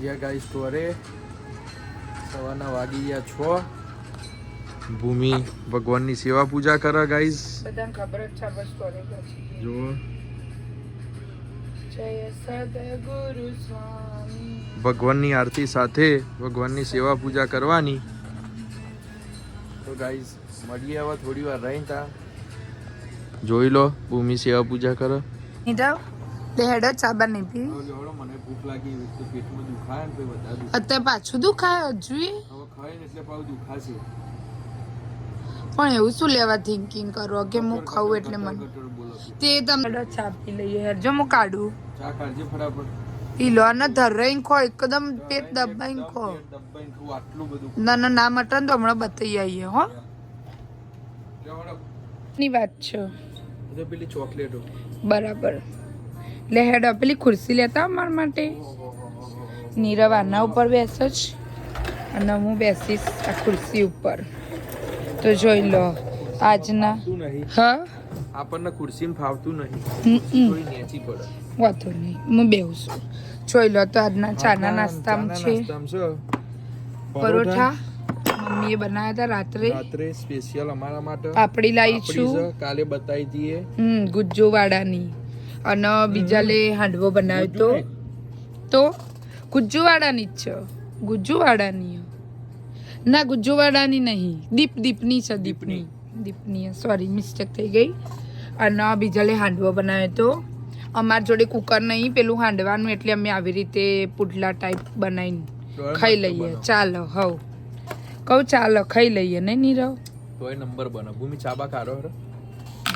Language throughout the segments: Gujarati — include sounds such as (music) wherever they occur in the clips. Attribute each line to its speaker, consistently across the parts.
Speaker 1: ગયા ગાઈ સ્ટોરે સવારના વાગી ગયા છ. ભૂમિ ભગવાનની સેવા પૂજા કરે ગાઈઝ
Speaker 2: બધાને ખબર જ છે બસ સ્ટોરે સ્વામી.
Speaker 1: ભગવાનની આરતી સાથે ભગવાનની સેવા પૂજા કરવાની. તો ગાઈઝ મળીએ હવે થોડી વાર રહીને તા જોઈ લો ભૂમિ સેવા પૂજા કરો.
Speaker 2: નીરવ તે હેડો ચાબા નહીં પી
Speaker 1: મને ભૂખ લાગી તો પેટમાં દુખાય ને વધારે
Speaker 2: અત્યારે પાછું દુખાય હજુ
Speaker 1: હવે ખાય ને એટલે પાછું દુખાશે.
Speaker 2: પણ એવું શું લેવા થિંકિંગ કરો? કે હું ખાઉં એટલે મને. તે તમે ચા પી લઈએ. હેરજો હું કાઢું.
Speaker 1: ચા કાઢજે ફટાફટ.
Speaker 2: પીલો અને ધરાઈને ખો એકદમ પેટ દબાઈને ખો. ના ના ના મટન તો હમણાં બતાવી આવીએ હો. ની વાત છે.
Speaker 1: પેલી ચોકલેટો.
Speaker 2: બરાબર. લે હેડો પેલી ખુરશી લેતા મારા માટે. નીરવ આના ઉપર બેસે જ અને હું બેસીશ આ ખુરશી ઉપર. તો જોઈ લો આજના હા?
Speaker 1: આપણને ખુરશી ફાવતું નહીં.
Speaker 2: વાંધો નહીં હું બેહું છું. જોઈ લો તો આજના ચાના નાસ્તામાં છે. પરોઠા. મમ્મીએ બનાવ્યા હતા રાત્રે.
Speaker 1: રાત્રે સ્પેશિયલ અમારા માટે.
Speaker 2: પાપડી લાવી છું.
Speaker 1: કાલે બતાવી દઈએ.
Speaker 2: હમ ગુજ્જુવાડાની. અને બીજા લે હાંડવો બનાવ્યો તો તો ગુજ્જુવાડાની જ છે. ગુજ્જુવાડાની ના ગુજ્જુવાડાની નહીં. દીપ દીપની છે દીપની. દીપની. સોરી મિસ્ટેક થઈ ગઈ. અને બીજા લે હાંડવો બનાવ્યો તો અમાર જોડે કુકર નહીં પેલું હાંડવાનું એટલે અમે આવી રીતે પુડલા ટાઈપ બનાવીને ખાઈ લઈએ. ચાલો હવ. કહું ચાલો ખાઈ લઈએ ને નીરવ?
Speaker 1: તોય નંબર બને ભૂમિ ચાબા કાઢો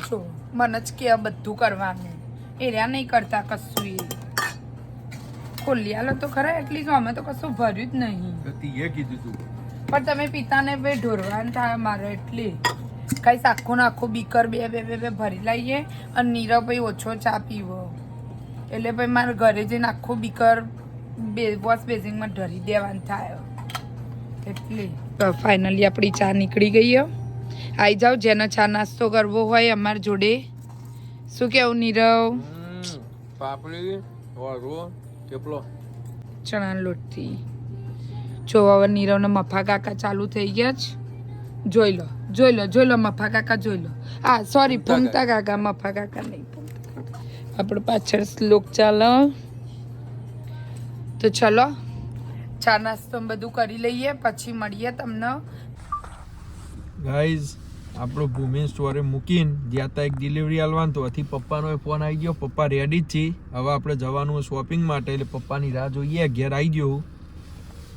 Speaker 2: જો મને જ કે બધું કરવાનું. એર્યા નહીં કરતા કશું એ. ખોલી આલો તો ખરા એટલી અમે તો કશું ભર્યું જ નહીં.
Speaker 1: તીએ કીધું તું.
Speaker 2: પણ તમે પિતાને બે ઢોરવાન થાય મારે એટલે. કઈ આખું ને આખું બીકર બે બે બે બે ભરી લઈએ અને નીરવ ભાઈ ઓછો ચા પીવો. એટલે ભાઈ મારે ઘરે જઈને આખું બીકર બે વોશ બેઝિંગમાં ઢરી દેવાનું થાય. એટલે. તો ફાઇનલી આપણી ચા નીકળી ગઈ હો. આઈ જાઓ જેનો ચા નાસ્તો કરવો હોય અમારી જોડે. શું કેવું નીરવ?
Speaker 1: પાપડી વારો થેપલો.
Speaker 2: ચણા લોટથી. જો હવે નીરવને મફા કાકા ચાલુ થઈ ગયા છે જોઈ લો જોઈ લો જોઈ લો મફા કાકા જોઈ લો. હા સોરી
Speaker 1: ફૂમતા
Speaker 2: કાકા. મફા કાકા નહીં આપણે પાછળ શ્લોક ચાલો. તો ચલો ચા નાસ્તો બધું કરી લઈએ પછી મળીએ તમને.
Speaker 1: ગાઈઝ આપણો ભૂમિ સ્ટોરે મૂકીને જ્યાં ત્યાં એક ડિલિવરી આલવાનું તો આથી પપ્પાનો ફોન આવી ગયો. પપ્પા રેડી જ છે. હવે આપણે જવાનું શોપિંગ માટે. એટલે પપ્પાની રાહ જોઈએ. ઘેર આવી ગયો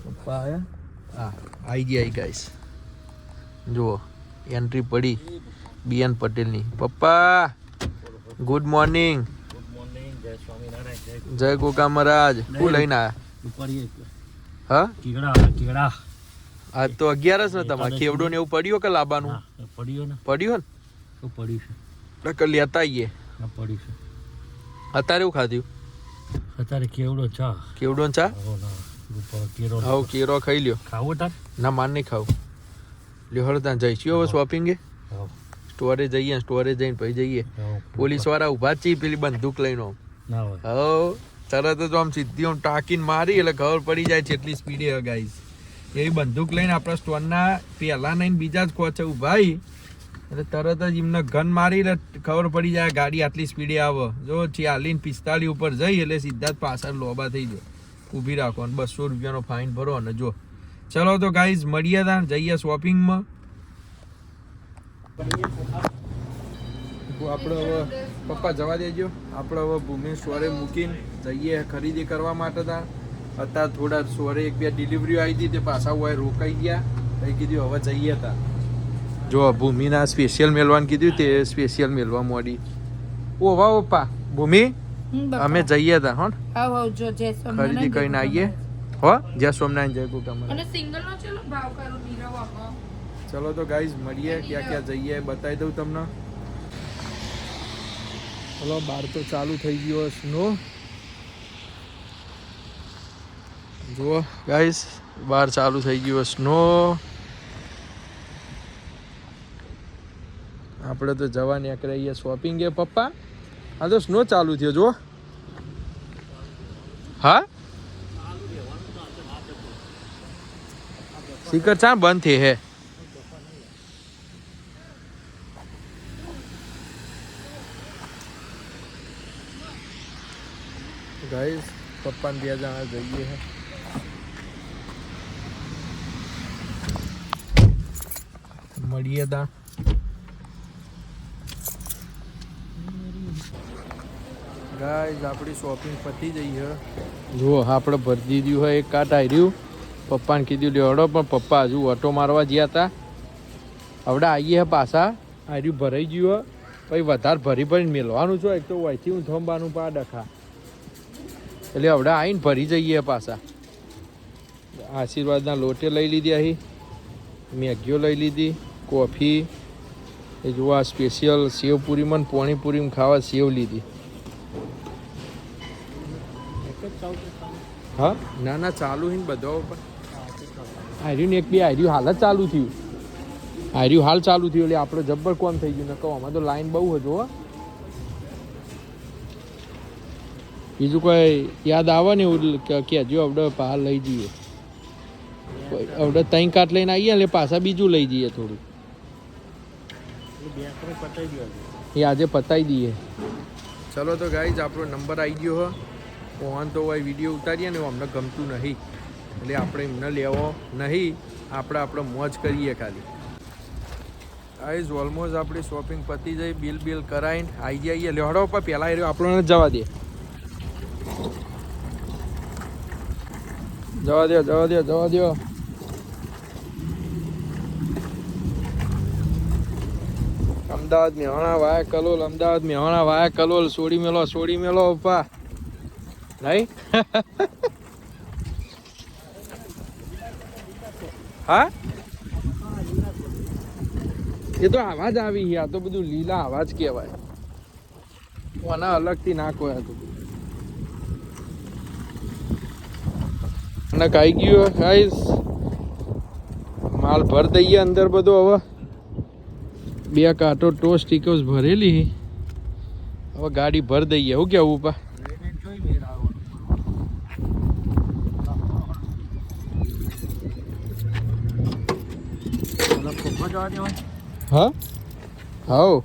Speaker 1: પપ્પા હા આવી ગયા ગાઈસ જુઓ એન્ટ્રી પડી. બીએન પટેલની. પપ્પા ગુડ મોર્નિંગ જય ગોકા મહારાજ. શું લઈને આવ્યા હા?
Speaker 3: કીગડા કીગડા.
Speaker 1: આજ તો અગિયારસ ને તમારે. ખેવડો ને એવું પડ્યું કે લાબાનું?
Speaker 3: હા પડ્યો ને.
Speaker 1: પડ્યું
Speaker 3: તો પડ્યું છે.
Speaker 1: ને લેતા આવીએ
Speaker 3: આ પડ્યું છે.
Speaker 1: અત્યારે એવું ખાધ્યું
Speaker 3: અત્યારે કેવડો ચા.
Speaker 1: કેવડો ચા?
Speaker 3: હો ના. કેરો
Speaker 1: ખાઈ લ્યો.
Speaker 3: ખાવો તાર?
Speaker 1: ના માન નહીં ખાવું. લ્યો હળ ત્યાં જઈશું. હવે શોપિંગે
Speaker 3: એ.
Speaker 1: સ્ટોરે જઈએ સ્ટોરે જઈને પછી જઈએ. પોલીસવાળા ઊભા છે પેલી બંદૂક લઈને.
Speaker 3: ના
Speaker 1: હવ તરત જ આમ સીધી આમ ટાંકીને મારી એટલે ખબર પડી જાય છે એટલી સ્પીડે હગાઈશ એવી બંદૂક લઈને આપણા સ્ટોરના પહેલાં નહીં, બીજા જ કોચે ઊભા એટલે તરત જ એમને ગન મારી ખબર પડી જાય, ગાડી આટલી સ્પીડે આવે. જો ચાલીને પિસ્તાળી ઉપર જઈ, એટલે સીધા જ પાછળ લોબા થઈ જાય. ઊભી રાખો અને બસો રૂપિયાનો ફાઇન ભરો અને જો. ચલો તો ગાઈઝ મળીએ તા, જઈએ શોપિંગમાં આપણે હવે પપ્પા જવા દેજો. આપણે હવે ભૂમિ સ્ટોરે મૂકીને જઈએ ખરીદી કરવા માટે તા. અત્યારે થોડા સોરે એક બે ડિલિવરીઓ આવી હતી તે પાછા હોય રોકાઈ ગયા. પછી કીધું હવે જઈએ તા. જો ભૂમિના સ્પેશિયલ મેળવાનું કીધું તે સ્પેશિયલ મેળવા મોડી. ઓ વાહ ઓપા ભૂમિ અમે જઈએ હતા હો ખરીદી કરીને આવીએ. હો જય સોમનાથ જય
Speaker 2: સિંગલ ચલો ભાવ કરું નીરવ આમાં
Speaker 1: ચલો તો ગાઈઝ મળીએ ક્યાં ક્યાં જઈએ બતાવી દઉં તમને. ચલો બાર તો ચાલુ થઈ ગયો સ્નો જુઓ ગાઈઝ બહાર ચાલુ થઈ ગયો સ્નો આપણે તો જવા નીકળીએ શોપિંગ એ, પપ્પા. આ તો સ્નો ચાલુ થયો, જુઓ. હા? સ્પીકર ચા બંધ થે હે? ગાઈસ પપ્પાને બે જણા જઈએ હે. મળીએ તા ગાઈસ આપણી શોપિંગ પતી જઈ હે જુઓ આપણે ભરી દીધું હોય એક કાટ આવ્યું પપ્પાને કીધું લેવડો પણ પપ્પા હજુ ઓટો મારવા ગયા હતા હવે આવીએ હે પાછા. આર્યું ભરાઈ ગયું હે. પછી વધારે ભરી ભરીને મેળવાનું છો. એક તો વહીથી હું થંબાનું પા ડખા. એટલે હવે આવીને ભરી જઈએ પાછા. આશીર્વાદના લોટે લઈ લીધી અહીં મેગીઓ લઈ લીધી. કોફી એ જુઓ આ સ્પેશિયલ સેવપુરીમાં પૂરીમાં પોણીપુરીમાં ખાવા સેવ લીધી. હા? ના ના, ચાલુ હે ને બધા ઉપર આર્યું ને એક બે, આર્યું હાલ જ ચાલુ થયું. આર્યું હાલ ચાલુ થયું એટલે આપણે જબ્બર કોમ થઈ ગયું? ને કહો આમાં તો લાઈન બહુ હજુ બીજું કોઈ યાદ આવે ને એવું કહેજો આપણે બહાર લઈ જઈએ. આપણે ત્રણ કાટ લઈને આવીએ એટલે પાછા બીજું લઈ જઈએ થોડું. એ આજે પતાવી દઈએ. ચલો તો ગાઈઝ આપણો નંબર આવી ગયો હો. ઓહન તો હોય વીડિયો ઉતારીએ ને અમને ગમતું નહીં. એટલે આપણે એમને લેવો નહીં. આપણે આપણે મોજ કરીએ ખાલી. આઈઝ ઓલમોસ્ટ આપણી શોપિંગ પતી જઈ બિલ બિલ કરાવીને આવી જઈએ લેવડો પર પહેલાં એ આપણને જવા દે. જવા દો જવા દો જવા દો. અમદાવાદ મેવાણા વાય કલોલ, અમદાવાદ મેવાણા વાયા કલોલ, સોડી મેલો સોડી મેલો પપ્પા નહીં હા? એ તો આવાજ આવી છે આ તો બધું લીલા આવાજ કહેવાય. આના અલગથી ના કોઈ હતું અને કાઈ ગયું ગાઈસ માલ ભર દઈએ અંદર બધો હવે. બે કાંટો ટો સ્ટીકર્સ ભરેલી. હવે ગાડી ભર દઈએ. શું કેવું પા હા? હાઉ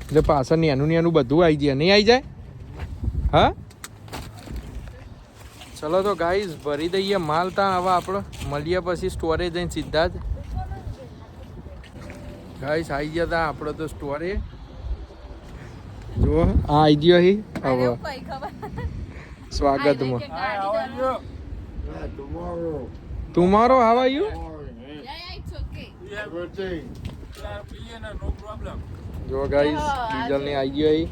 Speaker 1: એટલે પાછળ નેનું નેનું બધું આવી જાય. નહીં આવી જાય? હા? ચલો તો ગાઈઝ ભરી દઈએ માલ ત્યાં હવે આપણે મળીએ પછી સ્ટોરેજ જઈને સીધા જ. ગાઈસ આવી ગયા તા આપણે તો સ્ટોરે જો આ આવી ગયો હી. હવે સ્વાગતમાં. તુમારો હાવ આર યુ જો ગાઈસ ડીઝલ ને આવી ગયો હી.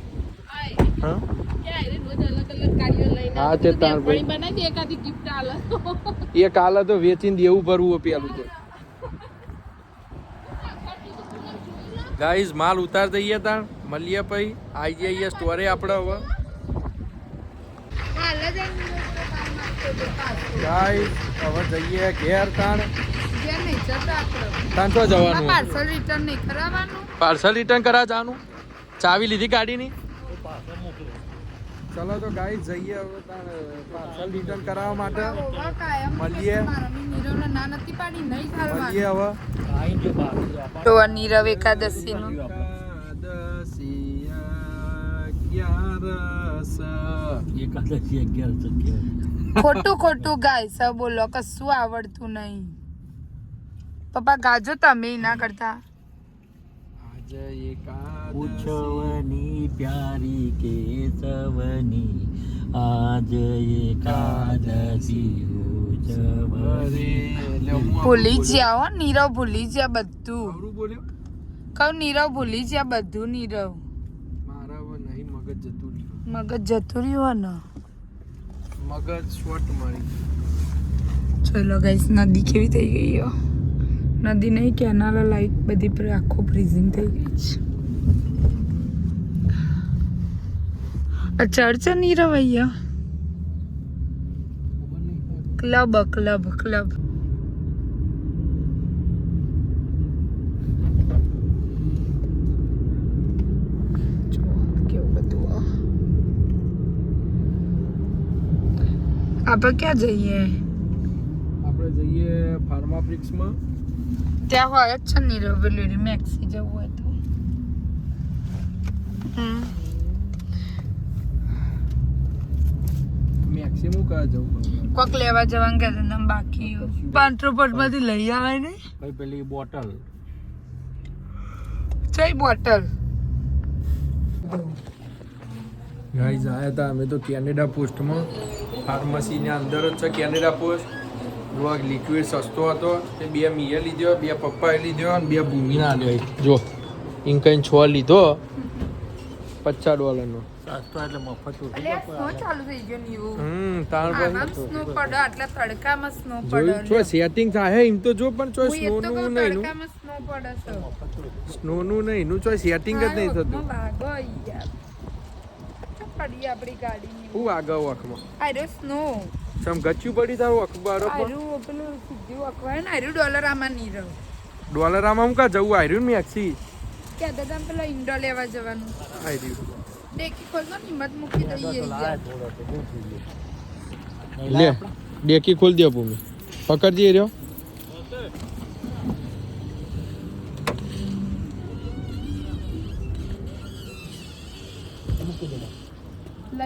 Speaker 1: હા? હા, તે તાર ભાઈ. એ કાલે તો વેચીને દેવું ભરવું પેલું તો. ગાઈઝ માલ ઉતાર દઈએ તાણ. મળીએ પછી. આવી જઈએ સ્ટોરે આપણે હવે ગાઈઝ હવે જઈએ ઘેર તાણ. તાણ તો જવાનું.
Speaker 2: પાર્સલ રિટર્ન નહીં કરાવવાનું
Speaker 1: પાર્સલ રિટર્ન કરા જવાનું ચાવી લીધી ગાડીની. ચલો તો ગાઈ જઈએ હવે પાર્સલ રિટર્ન કરાવવા માટે. મળીએ. હવે.
Speaker 2: તો આ નીરવ એકાદશી નું ખોટું ખોટું ગાય સબ બોલો કશું આવડતું નહીં. પપ્પા ગાજો તમે ના કરતા.
Speaker 3: ઉછવની પ્યારી કેશવની આજ એકાદશી
Speaker 2: ભૂલી. જ્યા હો નીરવ ભૂલી જ્યા બધું. કહું નીરવ ભૂલી જ્યા બધું નીરવ.
Speaker 1: મગજ જતું રહ્યું.
Speaker 2: મગજ જતું રહ્યું ને.
Speaker 1: મગજ શોર્ટ મારી.
Speaker 2: ચલો ગાઈસ નદી કેવી થઈ ગઈ હો. નદી નહીં કેનાલ લાઈક બધી પર આખો ફ્રીઝિંગ થઈ ગઈ છે. આ ચર્ચ નહીં રવૈયા ક્લબ ક્લબ ક્લબ. આપણે ક્યાં જઈએ?
Speaker 1: આપણે જઈએ ફાર્માપ્રિક્સમાં
Speaker 2: ત્યાં હોય જ છે ને નીરવ મેક્સી જવું હોય તો. કોક લેવા જવાનું કે તમે બાકી. માંથી લઈ આવે ને.
Speaker 3: પેલી બોટલ.
Speaker 2: ચઈ બોટલ?
Speaker 1: ગાઈઝ આયા હતા અમે તો કેનેડા પોસ્ટમાં. ફાર્મસીની અંદર જ છે કેનેડા પોસ્ટ. જો લિક્વિડ સસ્તો હતો. તે બે મિયર લીધો બે પપ્પાએ લીધો અને બે ભૂમિના લીધો. જો ઇન્કન છ લીધો પચાસ ડોલરનો.
Speaker 3: સસ્તો એટલે મફત
Speaker 2: સ્નો ચાલુ થઈ ગયો નીવું
Speaker 1: હમ તાણ
Speaker 2: સ્નો પડે આટલા તડકામાં સ્નો
Speaker 1: સેટિંગ થાય. એમ તો જો પણ
Speaker 2: તો
Speaker 1: સ્નો નું નહીં
Speaker 2: સ્નો
Speaker 1: નું. નહીં નું ચો સેટિંગ જ નહીં થતું.
Speaker 2: પડી આપણી ગાડીની.
Speaker 1: હું આગળ વખમાં
Speaker 2: આર્યો સ્નો
Speaker 1: સમ ગચ્યું પડી તારું અખબારો
Speaker 2: આર્યું પેલું સીધું અખબાર ને. આર્યું ડોલર આમાં નહીં રહ્યો
Speaker 1: ડોલર આમાં હું કા જવું આર્યું ને મેક્સી
Speaker 2: કે દાદા પેલા ઇન્ડો લેવા જવાનું.
Speaker 1: આર્યું
Speaker 2: દેખી ખોલતો ને હિંમત મૂકી દઈએ
Speaker 1: લે ડેકી ખોલ દે ભૂમિ. પકડજે રહ્યો.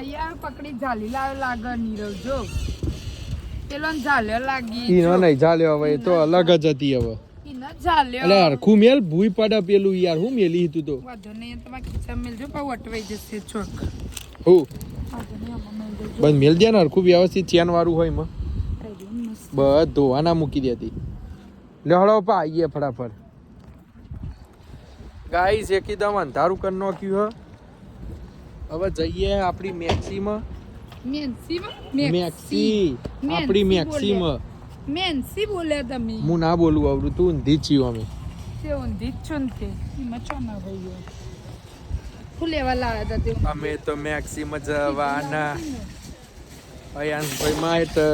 Speaker 2: લઈ આવ પકડી ઝાલી લાવ લાગે નીરવ જો. પેલો ઝાલ્યો લાગી
Speaker 1: ઈનો નહીં ચાલ્યો હવે તો અલગ જ હતી હવે. હરખું મેલ ભૂઈ પડે પેલું યાર હું મેલી હતું તો?
Speaker 2: વાંધો નહીં તમારા ખીચામાં મેલજો પણ અટવાઈ જશે ચોક.
Speaker 1: હું. બસ મેલ દે ને હરખું વ્યવસ્થિત ચેન વાળું હોય એમાં. બસ ધોવાના મૂકી દેતી લે હળો પા આવીએ ફટાફટ. ગાઈસ એકદમ અંધારું કરી નાખ્યું હ. હવે જઈએ આપણી મેક્સીમાં મેક્સી આપણી મેક્સીમાં
Speaker 2: મેન્સી બોલ્યા તમે.
Speaker 1: હું ના બોલું આવડું તું ઊંધી જ છીએ અમે.
Speaker 2: તે ઊંધી જ છો ને તે. એમાં ના ભાઈઓ શું લેવા લાવ્યા હતા તે?
Speaker 1: અમે તો મેક્સીમાં જવાના. અયાનભાઈ માં તો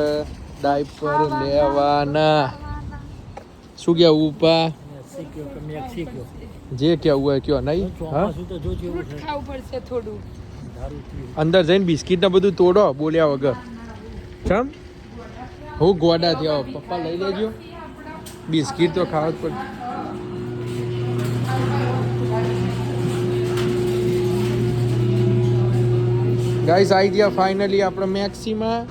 Speaker 1: ડાયપર લેવાના. શું કેવું ઉપા?
Speaker 3: મેક્સિકો
Speaker 1: જે કેવું હોય કયો નહીં? હા
Speaker 3: તો જો જેવું
Speaker 2: ખાવું પડશે થોડું.
Speaker 1: અંદર જઈને બિસ્કિટ ને બધું તોડો, બોલ્યા વગર. ચમ? હું ગોડા થયો પપ્પા લઈ લેજો. બિસ્કિટ તો ખાવા જ પડે ગાઈસ આવી ગયા ફાઇનલી આપણે મેક્સીમાં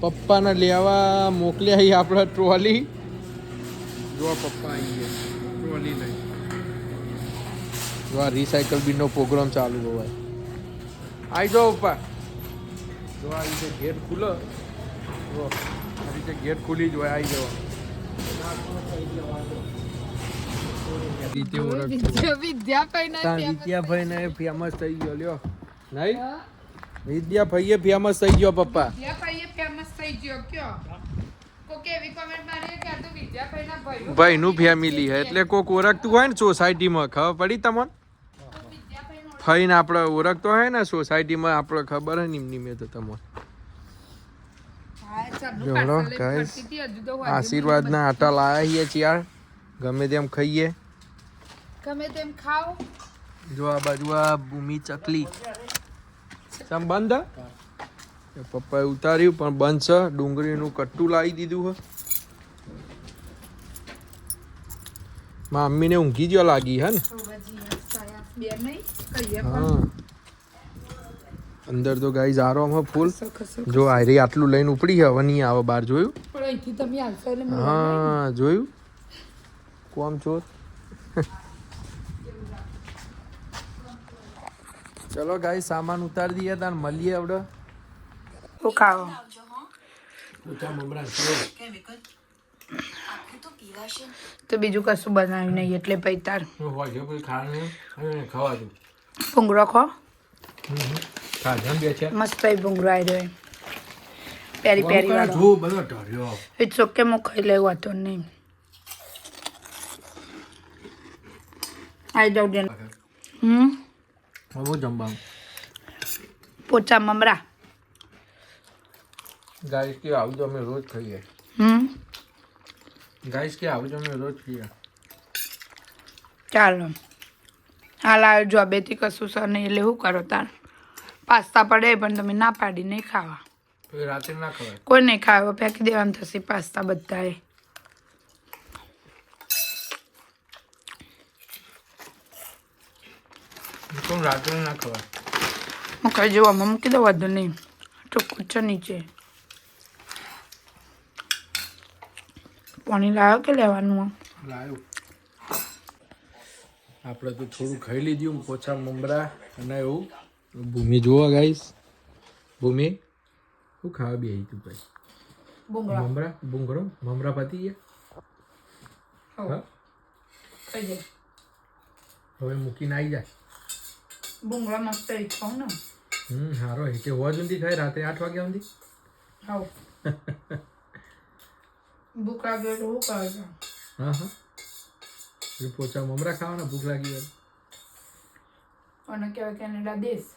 Speaker 1: પપ્પાને લેવા મોકલ્યા અહીં આપણે ટ્રોલી જો પપ્પા આવી ગયા. ટ્રોલી લઈ. જો આ રિસાયકલ બીનનો પ્રોગ્રામ ચાલુ હોય. આવી જાઓ પપ્પા જો આ રીતે ગેટ ખુલ્લો જો આ રીતે ગેટ ખુલી જ હોય આવી જાઓ.
Speaker 2: વિદ્યાભાઈ ના
Speaker 1: વિદ્યાભાઈ ને ફેમસ થઈ ગયો લ્યો. નહીં? વિદ્યાભાઈએ ફેમસ થઈ ગયો પપ્પા.
Speaker 2: ફેમસ થઈ ગયો કયો? કોકે એવી કોમેન્ટ મારી કે આ તો વિદ્યાભાઈ ના ભાઈઓ
Speaker 1: ભાઈ નું ફેમિલી હે એટલે કોક ઓળખતું હોય ને સોસાયટીમાં ખબર પડી તમને? ફઈને આપણે ઓળખતો હોય ને સોસાયટીમાં આપણે ખબર હોય ને નિમે મેં તો તમારે
Speaker 2: હા
Speaker 1: જોડો,
Speaker 2: હજુ
Speaker 1: આશીર્વાદના આટા લાયા છીએ યાર. ગમે તેમ ખાઈએ.
Speaker 2: ગમે તેમ ખાઓ.
Speaker 1: જો આ બાજુ આ ભૂમિ ચકલી. સમ બંધ? હે? પપ્પાએ ઉતાર્યું પણ બંધ છે. ડુંગળીનું કટ્ટું લાવી દીધું હો. મમ્મીને ઊંઘી જો લાગી હે ને? હા અંદર તો ગાઈ જારો હે ફૂલ જો આયરી આટલું લઈને ઉપડી છે હવે નહીં આવે બહાર જોયું. હા જોયું. કોમ ચોર ચલો ગાઈ સામાન ઉતારી દઈએ તાર મળીએ આપણે
Speaker 2: શું ખાઓ. તો બીજું કશું બનાવ્યું નહીં એટલે પછી તાર
Speaker 1: ખાવા દઉં.
Speaker 2: ભૂંગળો ખો.
Speaker 1: ખાધા બે છે.
Speaker 2: મસ્ત એ ભૂંગળો આવી રહ્યો પેરી પેરી વાળો.
Speaker 1: જો બધો ઢર્યો
Speaker 2: ઇટ્સ ઓકે હું ખાઈ લેવું હતો નહીં. આવી જાઉં જેને હમ?
Speaker 1: હવે જમવાનું.
Speaker 2: પોચા મમરા.
Speaker 1: ગાઈસ કે આવું તો અમે રોજ ખાઈએ.
Speaker 2: હમ?
Speaker 1: ગાઈસ કે આવજો અમે રોજ ખાઈએ
Speaker 2: ચાલો. હાલ આ બેથી કશું સર નહીં એટલે શું કરો તાર? પાસ્તા પડે પણ તમે ના પાડી નહીં ખાવા.
Speaker 1: તો રાત્રે ના ખવાય.
Speaker 2: કોઈ નહીં ખાવા ફેંકી દેવાનું થશે પાસ્તા બધાએ.
Speaker 1: રાત્રે ના ખવાય?
Speaker 2: મૂકાઈ જોવામાં મૂકી દઉં વાંધો નહીં. ચોખ્ખું છે નીચે. પાણી લાવ્યો કે લેવાનું?
Speaker 1: લાવ્યો આપણે તો થોડું ખાઈ લીધું પોછા મમરા અને એવું. ભૂમિ જોવા ગાઈશ ભૂમિ શું ખાવા બી આવી તું ભાઈ મમરા ભૂંગળો મમરા પતી ગયા? હા? હવે મૂકીને આવી જાય
Speaker 2: ભૂંગળા મસ્ત એ ને.
Speaker 1: હમ સારો હે કે હોવા સુધી ખાય રાત્રે આઠ વાગ્યા સુધી.
Speaker 2: ખાઓ (laughs) ભૂખ લાગે તો શું કરે છે
Speaker 1: હા હા. એ પોચા મમરા ખાવાના ભૂખ લાગી હોય
Speaker 2: અને કહેવાય કેનેડા દેશ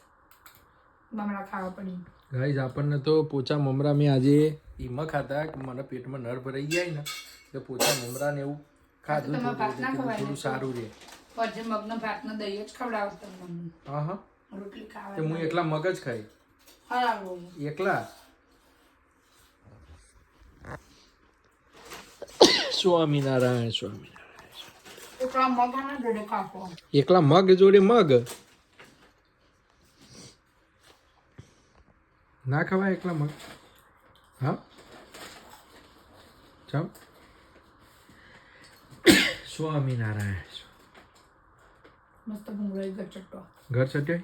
Speaker 2: મમરા ખાવા પડી.
Speaker 1: ગાઈઝ આપણને તો પોચા મમરા મેં આજે એમાં ખાતા કે મને પેટમાં નર ભરાઈ જાય ને તો પોચા મમરા ને એવું ખાધું થોડું
Speaker 2: ને?
Speaker 1: સારું રહે.
Speaker 2: પછી મગનો ભાતનો દહીં જ ખવડાવતો તમને.
Speaker 1: હા હા.
Speaker 2: રોટલી
Speaker 1: તે
Speaker 2: ખાવા
Speaker 1: હું એકલા મગજ ખાઈ?
Speaker 2: હા
Speaker 1: એકલા? સ્વામિનારાયણ સ્વામિનારાયણ
Speaker 2: એકલા
Speaker 1: મગ જોડે મગ. ના ખવાય એકલા મગ? હા? ચાલ સ્વામિનારાયણ ઘર ચટ્યો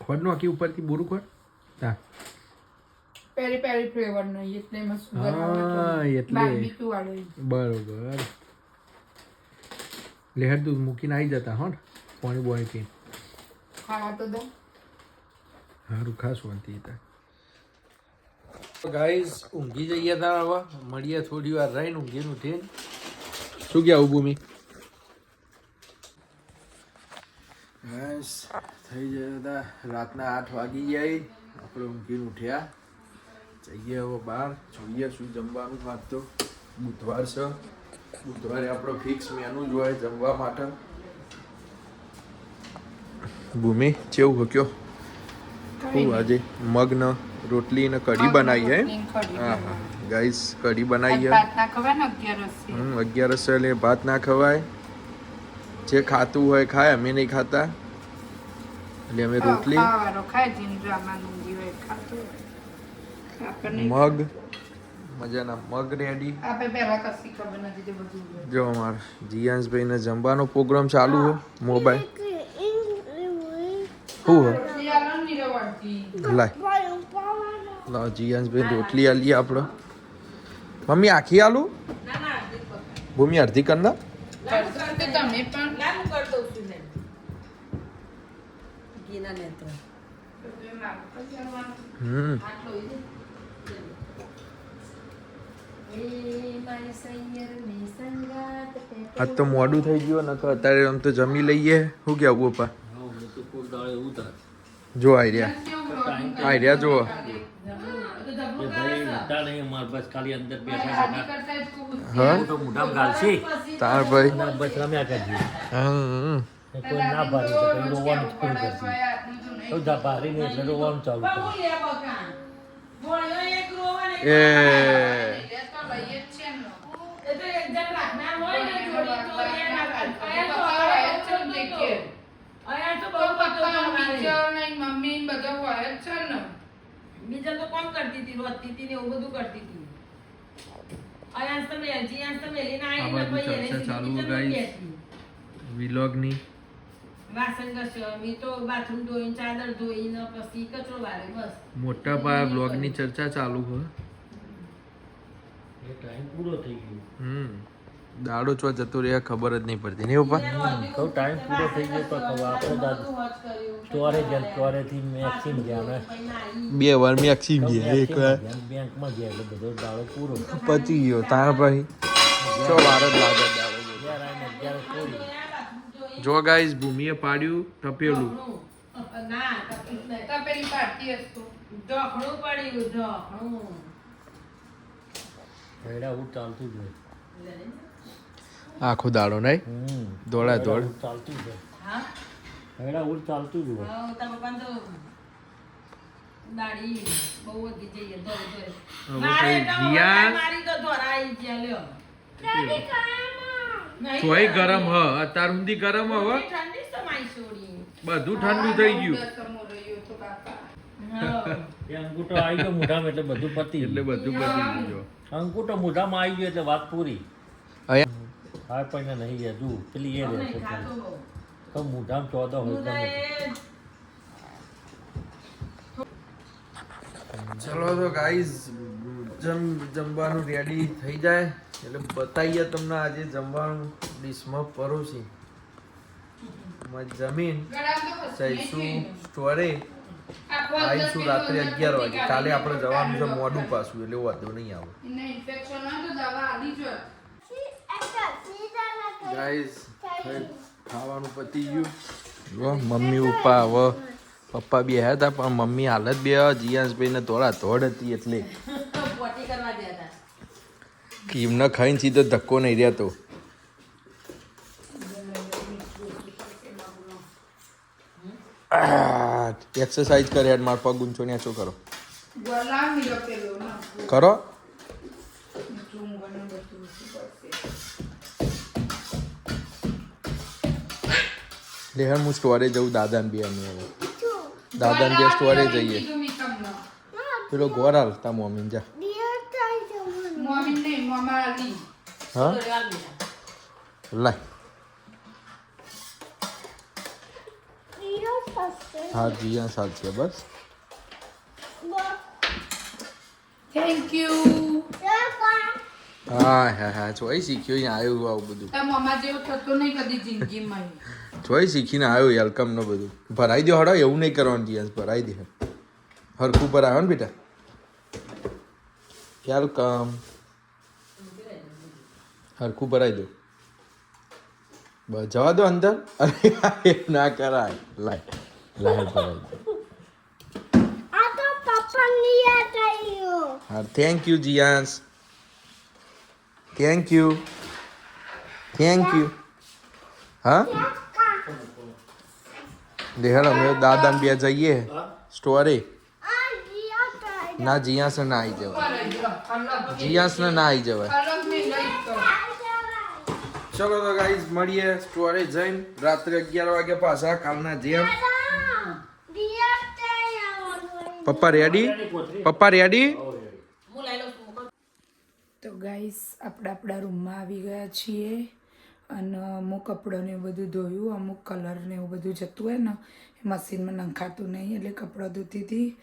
Speaker 1: ખોડનું આખી ઉપરથી બોરું ખોડ. હા
Speaker 2: પેરી પેરી ફ્લેવર નો એટલે એમાં સુગર
Speaker 1: હા, એટલે.
Speaker 2: બાર્બીક્યુ વાળો
Speaker 1: બરોબર. લહેર દૂધ મૂકીને આવી જતા હો ને પાણી બોય પીને
Speaker 2: ખાવા તો દો.
Speaker 1: સારું ખાસ વાંધી હતા ગાઈઝ ઊંઘી જઈએ તાર હવે. મળીએ થોડી વાર રહીને ઊંઘીને ઉઠીને શું ગયા ભૂમિ થઈ જતા રાતના આઠ વાગી જાય આપણે ઊંઘીને ઉઠ્યા. જઈએ હવે બહાર જોઈએ શું જમવાનું વાત તો બુધવાર છે. બુધવારે આપણો ફિક્સ મેનુ જ હોય જમવા માટે. ભૂમિ કેવું હક્યો શું આજે મગન રોટલી ને કઢી બનાવી હે
Speaker 2: રોટલી ને કઢી
Speaker 1: હા હા. ગાઈસ કઢી બનાવી હે
Speaker 2: ના ને.
Speaker 1: હમ અગિયારસ એટલે ભાત ના ખવાય. જે ખાતું હોય ખાય અમે નહીં ખાતા. એટલે અમે રોટલી. મગ. મજાના. મગ રેડી. જો અમાર જીયાંશભાઈને જમવાનો પ્રોગ્રામ ચાલુ હો મોબાઈલ શું હો?
Speaker 2: ને.
Speaker 1: લાય. લાવ જીયાંશભાઈ રોટલી આલી આપણો મમ્મી આખી આલુ? ભૂમિ અડધી કર ના.
Speaker 2: કરશો તો તમે પણ
Speaker 1: હમ આજ તો મોડું થઈ ગયું નકર અત્યારે આમ તો જમી લઈએ. શું પપ્પા
Speaker 3: તો કોઈ દાડે
Speaker 1: જો આઈ રહ્યા. આઈ રહ્યા જો
Speaker 3: એ ભાઈ ઉતાર નહીં અમારે બસ ખાલી અંદર બેઠા બેઠા
Speaker 1: હા?
Speaker 3: હું તો મોઢામાં ગાલશે
Speaker 1: તાર ભાઈ.
Speaker 3: ના
Speaker 1: હમ.
Speaker 3: કોઈ ના ભારે તો પછી રોવાનું કરશે જા ભારે નહીં એટલે રોવાનું ચાલુ કરે
Speaker 1: એ
Speaker 2: મમ્મી બધા હોય જ છે ને.
Speaker 4: બીજા તો કોણ કરતી હતી? રોતી હતી ને એવું બધું કરતી હતી. તો તો
Speaker 1: આ
Speaker 4: પછી એને
Speaker 1: ચર્ચા ચાલુ,
Speaker 4: સીધી
Speaker 1: guys.
Speaker 4: બેઠી. વાસણ ઘસ્યો મેં તો બાથરૂમ ધોઈને ચાદર ધોઈને પછી કચરો વાળે બસ.
Speaker 1: મોટા પાયે ચર્ચા ચાલુ હોય.
Speaker 3: એ ટાઈમ પૂરો થઈ ગયો.
Speaker 1: હમ. દાડો ચો જતો રહ્યા ખબર જ નહીં પડતી. નહીં ઉપર
Speaker 3: કહું ટાઈમ પૂરો થઈ ગયો તો ખબર આપણે દાદા
Speaker 4: વોચ કર્યું
Speaker 3: ચોરે ગયા ચોરેથી મેક્સિમ ગયા
Speaker 1: બે વાર મેક્સિમ ગયા એક વાર.
Speaker 3: બેંકમાં ગયા એટલે બધો દાડો પૂરો.
Speaker 1: પચી ગયો. તાર ભાઈ? ચો વાર જ લાગે દાડો જો ગાઈઝ ભૂમિએ પાડ્યું તપેલું.
Speaker 4: ના તપેલી નહીં.
Speaker 2: તો પેલી પાર્ટી હતું
Speaker 4: ઢોકણું પડ્યું ઢોકણું
Speaker 3: ચાલતું જ હોય.
Speaker 1: આખો દાડો નહીં? દોડા દોડ.
Speaker 3: ચાલતું હેડા ઉડ ચાલતું જ હોય.
Speaker 4: તો બહુ વધી જઈએ મારે મારી તો ધોરાઈ લ્યો.
Speaker 1: તોય ગરમ હ અત્યાર સુધી ગરમ હવે?
Speaker 4: છે
Speaker 1: બધું ઠંડુ થઈ ગયું.
Speaker 3: અંગૂઠો આવી ગયો મોઢામાં એટલે બધું પતી
Speaker 1: એટલે બધું બધી ગયું
Speaker 3: અંકુટો મોઢામાં આવી ગયો એટલે વાત પૂરી.
Speaker 1: અહીંયા
Speaker 3: હા પણ નહીં હજુ પેલી એ રહેશે. તો મોઢામ ચોદો હોય
Speaker 1: ચલો તો ગાઈઝ જમ જમવાનું રેડી થઈ જાય. એટલે બતાવીએ તમને આજે જમવાનું ડીશમાં પરોસી. જમીન જઈશું સ્ટોરે આવીશું રાત્રે અગિયાર વાગે. કાલે આપણે જવાનું છે મોડું પાછું એટલે વાંધો નહીં આવે. ગાઈઝ ખાવાનું પતી ગયું. જો મમ્મી પપ્પા હવે પપ્પા બી હતા પણ મમ્મી હાલત બે જીયાસભાઈ ને થોડા ધોડ હતી એટલે.
Speaker 4: પોટી કરવા ગયા હતા
Speaker 1: કે એમને ખાઈને સીધો ધક્કો નહીં રહેતો એક્સરસાઇઝ કરે મારા પગ ઊંચો ને શું કરો?
Speaker 2: ગલા મિલો પેલો ના.
Speaker 1: કરો? લે હેર હું સ્ટોરે જઉં દાદાને બે અમે હવે. દાદાને બે સ્ટોરે જઈએ. પેલો ગોર હાલતા મોમીન જા. હા. લાય. હા જીયા સાલ છે બસ.
Speaker 2: થેન્ક યુ
Speaker 1: હા હા હા. જોઈ શીખ્યું અહીંયા આવ્યું આવું બધું.
Speaker 2: તાર મમ્મા જેવું થતું નહીં કદી જિંદગીમાં.
Speaker 1: જોઈ શીખીને આવ્યો વેલકમ નો બધું. ભરાઈ દો હડો એવું નહીં કરવાનું જીયાસ ભરાઈ દે હરખું પર આવ્યો ને બેટા. વેલકમ હરખું ભરાઈ દો જવા દો અંદર. અરે ના કરાય. લાય લાય ભરાઈ દો હા થેન્ક યુ જીયાસ થેન્ક યુ થેન્ક યુ હા દેહળ અમે દાદા બે જઈએ. સ્ટોરે ના જીયાસ ના આવી જવાય. જીયાસ ના આવી જવાય. ચલો તો ગાઈઝ મળીએ સ્ટોરે જઈને. રાત્રે અગિયાર વાગે પાછા કાલના જેમ. પપ્પા રેડી પપ્પા રેડી.
Speaker 2: તો ગાઈસ, આપણે આપણા રૂમમાં આવી ગયા છીએ અને અમુક કપડોને એવું બધું ધોયું, અમુક કલર ને એવું બધું જતું હોય ને, એ મશીનમાં નંખાતું નહીં એટલે કપડાં ધોતી હતી.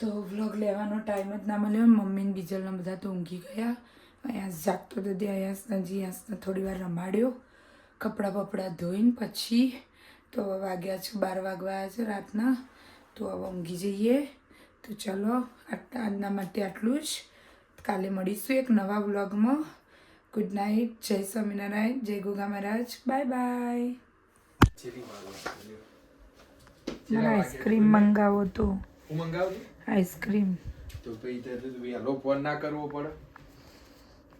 Speaker 2: તો વ્લોગ લેવાનો ટાઈમ જ ના મળ્યો મમ્મીને બીજલને બધા તો ઊંઘી ગયા. અહીંયા જાગતો તો ત્યાં અહીંયા જીયાસને થોડી વાર રમાડ્યો. કપડાં બપડાં ધોઈને પછી તો વાગ્યા છે, બાર વાગવા છે રાતના, તો હવે ઊંઘી જઈએ. તો ચલો આજના માટે આટલું જ. કાલે મળીશું એક નવા વ્લોગમાં. ગુડ નાઇટ જય સ્વામિનારાયણ. જય Goga Maharaj. Bye bye ice cream મંગાવો તો.
Speaker 1: હું મંગાવું
Speaker 2: આઈસ્ક્રીમ
Speaker 1: તો તો ફોન ના કરવો પડે.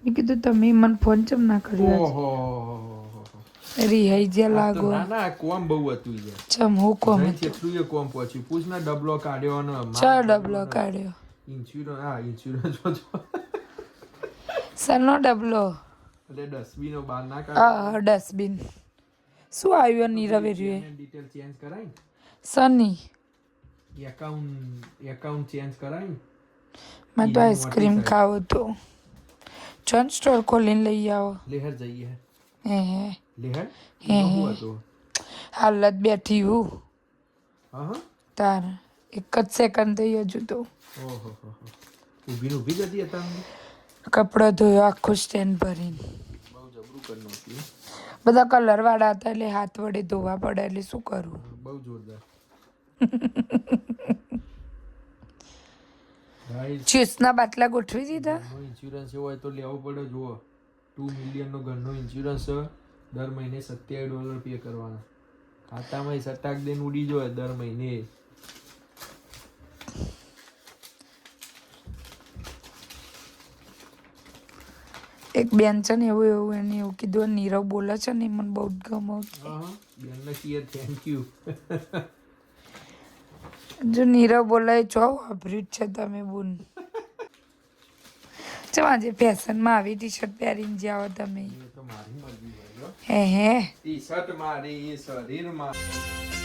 Speaker 2: મેં કીધું તમે મને ફોન ચમ ના કર્યો
Speaker 1: ઓહો
Speaker 2: રિહાઈ જ્યાં લાગો.
Speaker 1: ના ના કોમ બહુ હતું યાર.
Speaker 2: ચમ હું કોમ
Speaker 1: એટલું એ કોમ પહોંચ્યું. પૂછ ના ડબલો કાઢ્યો અને
Speaker 2: ચા ડબલો કાઢ્યો.
Speaker 1: ઇન્સ્યોરન્સ હા ઇન્સ્યુરન્સ
Speaker 2: સનો ડબલો.
Speaker 1: એટલે ડસ્ટબિનો બહાર ના કાઢ?
Speaker 2: હા ડસ્ટબિન. શું આવ્યું નીરવે રહ્યું
Speaker 1: ડિટેલ ચેન્જ કરાય?
Speaker 2: સની
Speaker 1: એકાઉન્ટ એકાઉન્ટ ચેન્જ કરાય? મેં
Speaker 2: મને તો આઈસ્ક્રીમ ખાવો તો જોન સ્ટોર ખોલીને લઈ આવો.
Speaker 1: લેહર જઈએ.
Speaker 2: હે હે.
Speaker 1: લેહર?
Speaker 2: હે હે. હાલત બેઠી હું.
Speaker 1: હા હા.
Speaker 2: તાર. એક જ સેકન્ડ થઈ હજુ તો.
Speaker 1: ઊભી ને ઊભી જ હતા
Speaker 2: કપડાં ધોયો આખું સ્ટેન્ડ ભરીને.
Speaker 1: બહુ જબરું કરી નાખ્યું.
Speaker 2: બધા કલર વાળા હતા એટલે હાથ વડે ધોવા પડે એટલે શું કરું?
Speaker 1: બહુ જોરદાર. (laughs)
Speaker 2: જ્યુસના બાટલા ગોઠવી દીધા?
Speaker 1: ઇન્સ્યોરન્સ એવો હોય તો લેવો પડે જુઓ. ટુ મિલિયનનો ઘરનો ઇન્સ્યોરન્સ દર મહિને સત્યાવીસ ડોલર પે કરવાના. ખાતામાં સટાક દેન ઉડી જાય દર મહિને.
Speaker 2: એક બેન છે ને એવું એવું એને એવું કીધું નીરવ બોલે છે ને મને બહુ જ ગમે.
Speaker 1: બેનને કહીએ થેન્ક યુ
Speaker 2: જો નીરવ બોલાય છો વાપર્યું જ છે તમે બુન. ચો આજે ફેશનમાં આવી ટી શર્ટ પહેરીને જાઓ તમે. હો. હે
Speaker 1: ટી શર્ટ મારી શરીર મારું